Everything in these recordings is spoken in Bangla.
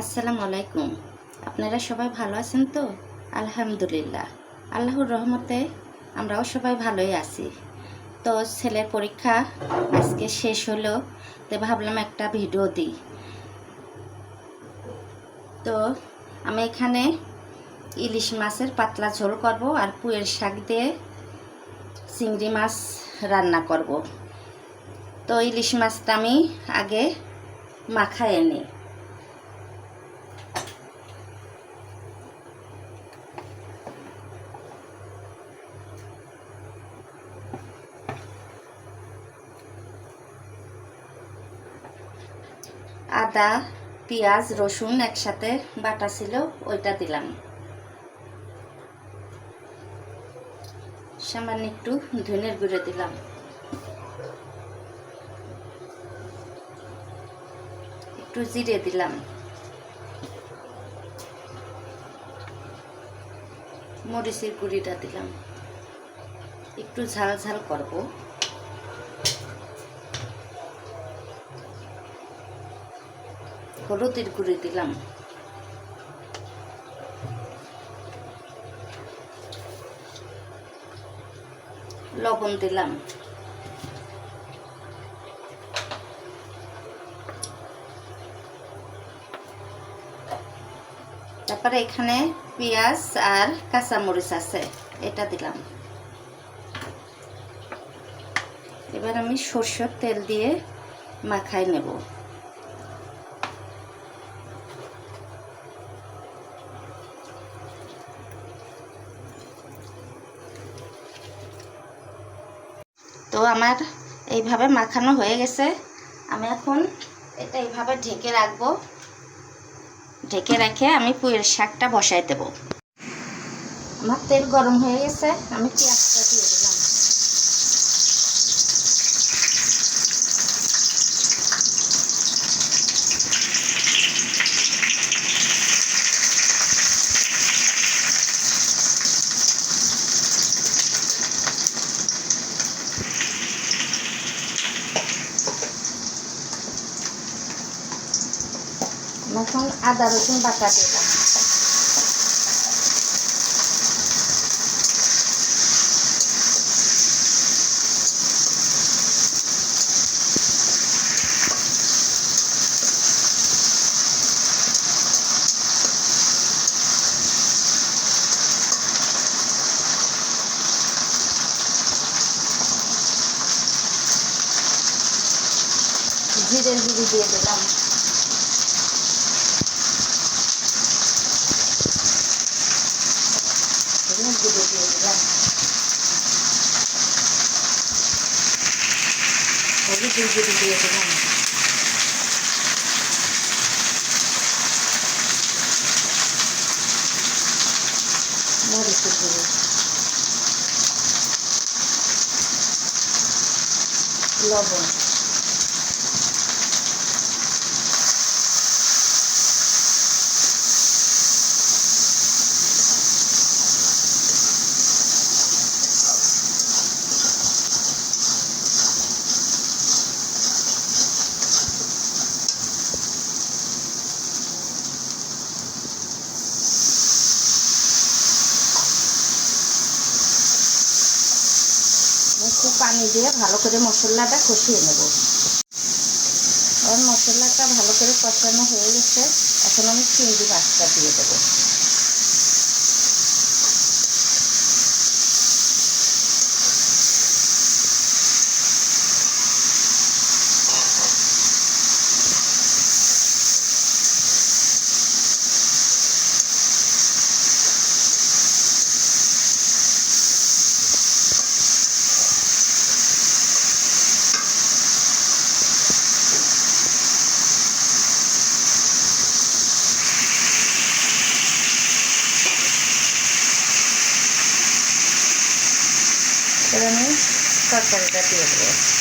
আসসালামু আলাইকুম। আপনারা সবাই ভালো আছেন তো? আলহামদুলিল্লাহ। আল্লাহর রহমতে আমরাও সবাই ভালোই আছি। তো ছেলের পরীক্ষা আজকে শেষ হলো, তো ভাবলাম একটা ভিডিও দিই। তো আমি এখানে ইলিশ মাছের পাতলা ঝোল করব আর পুয়ের শাক দিয়ে চিংড়ি মাছ রান্না করব। তো ইলিশ মাছটা আমি আগে মাখায় নিই। আদা, পেঁয়াজ, রসুন একসাথে বাটা ছিল, ওইটা দিলাম। সামান্য একটু ধনের গুঁড়ো দিলাম। একটু জিরে দিলাম। মরিচের গুঁড়িটা দিলাম। একটু ঝাল ঝাল করব। হলুদের গুঁড়ি দিলাম। লবণ দিলাম। তারপরে এখানে পেঁয়াজ আর কাঁচামরিচ আছে, এটা দিলাম। এবার আমি সরষের তেল দিয়ে মাখাই নেব। তো আমার এইভাবে মাখানো হয়ে গেছে। আমি এখন এটা এইভাবে ঢেকে রাখব। ঢেকে রেখে আমি পুয়ের শাকটা বসাই দেব। আমার তেল গরম হয়ে গেছে, আমি পেঁয়াজটা দিয়ে দিলাম। এখন আদা রসুন বাটা দিলাম। জিরের গুঁড়ি দিয়ে দিলাম। হলুদ গুঁড়ো দিয়ে দিলাম হলুদের গুঁড়ি দিয়ে দিলাম মরিচের গুঁড়ো লবণ একটু পানি দিয়ে ভালো করে মশলাটা কষিয়ে নেব। আর মশলাটা ভালো করে কষানো হয়ে গেছে। এখন আমি চিংড়ি মাছটা দিয়ে দেবো এবার আমি তরকারিটা দিয়ে দেবো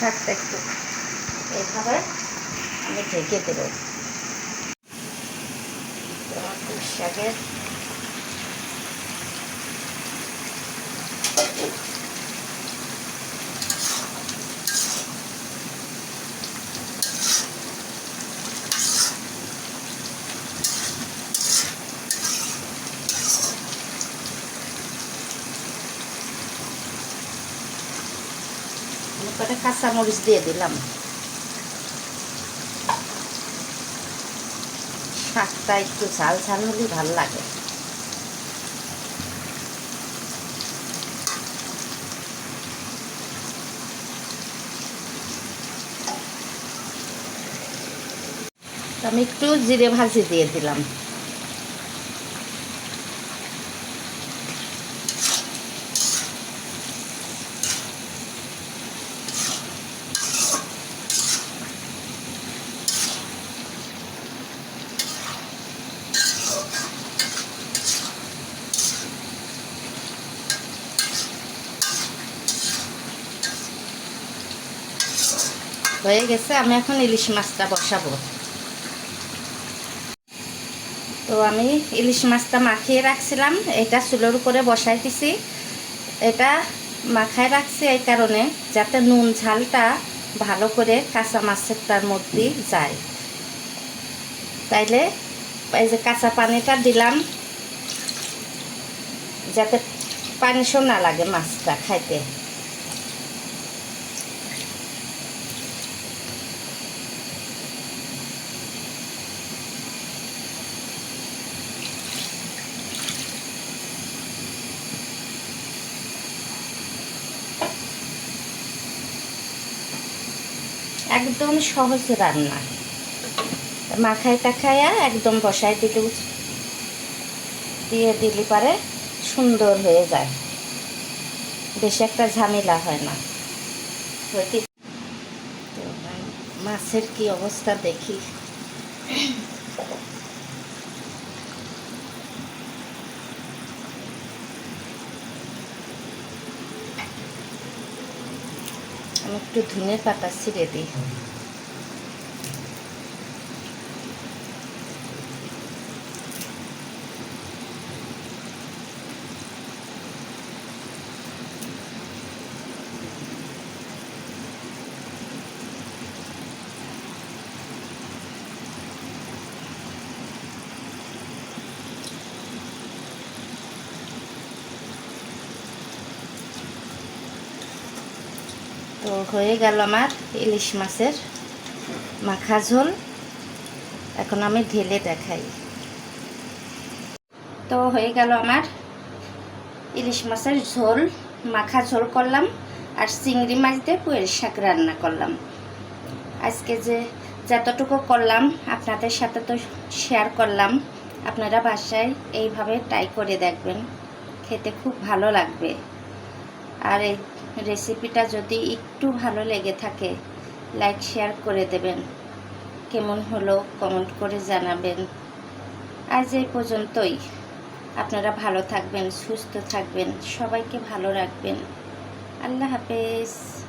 শাকটা একটু এইভাবে আমি ঢেকে দেবো। শাকের করে কাঁচামরিচ দিয়ে দিলাম। শাকটা একটু ঝাল ঝাল হলেই ভালো লাগে। আমি একটু জিরে ভাজি দিয়ে দিলাম। হয়ে গেছে, আমি এখন ইলিশ মাছটা বসাবো। তো আমি ইলিশ মাছটা মাখিয়ে রাখছিলাম, এটা চুলোর উপরে বসাই দিছি। এটা মাখায় রাখছি এই কারণে যাতে নুন ঝালটা ভালো করে কাঁচা মাছের তার মধ্যে যায়। তাইলে এই যে কাঁচা পানিটা দিলাম, যাতে পানি না লাগে মাছটা খাইতে। একদম সহজ রান্না। মাখাই টাখায়া একদম বসায় দিলে দিয়ে দিলে পারে সুন্দর হয়ে যায়। বেশি একটা ঝামেলা হয় না। মাছের কি অবস্থা দেখি। একটু ধনে পাতা ছিঁড়ে দিই। তো হয়ে গেল আমার ইলিশ মাছের মাখা ঝোল। এখন আমি ঢেলে দেখাই। তো হয়ে গেল আমার ইলিশ মাছের ঝোল, মাখা ঝোল করলাম আর চিংড়ি মাছ দিয়ে পুয়ের শাক রান্না করলাম। আজকে যে যতটুকু করলাম, আপনাদের সাথে তো শেয়ার করলাম। আপনারা বাসায় এইভাবে ট্রাই করে দেখবেন। খেতে খুব ভালো লাগবে। আর এই রেসিপিটা যদি একটু ভালো লেগে থাকে লাইক শেয়ার করে দেবেন। কেমন হলো কমেন্ট করে জানাবেন। আজ এই পর্যন্তই। আপনারা ভালো থাকবেন, সুস্থ থাকবেন, সবাইকে ভালো রাখবেন। আল্লাহ হাফেজ।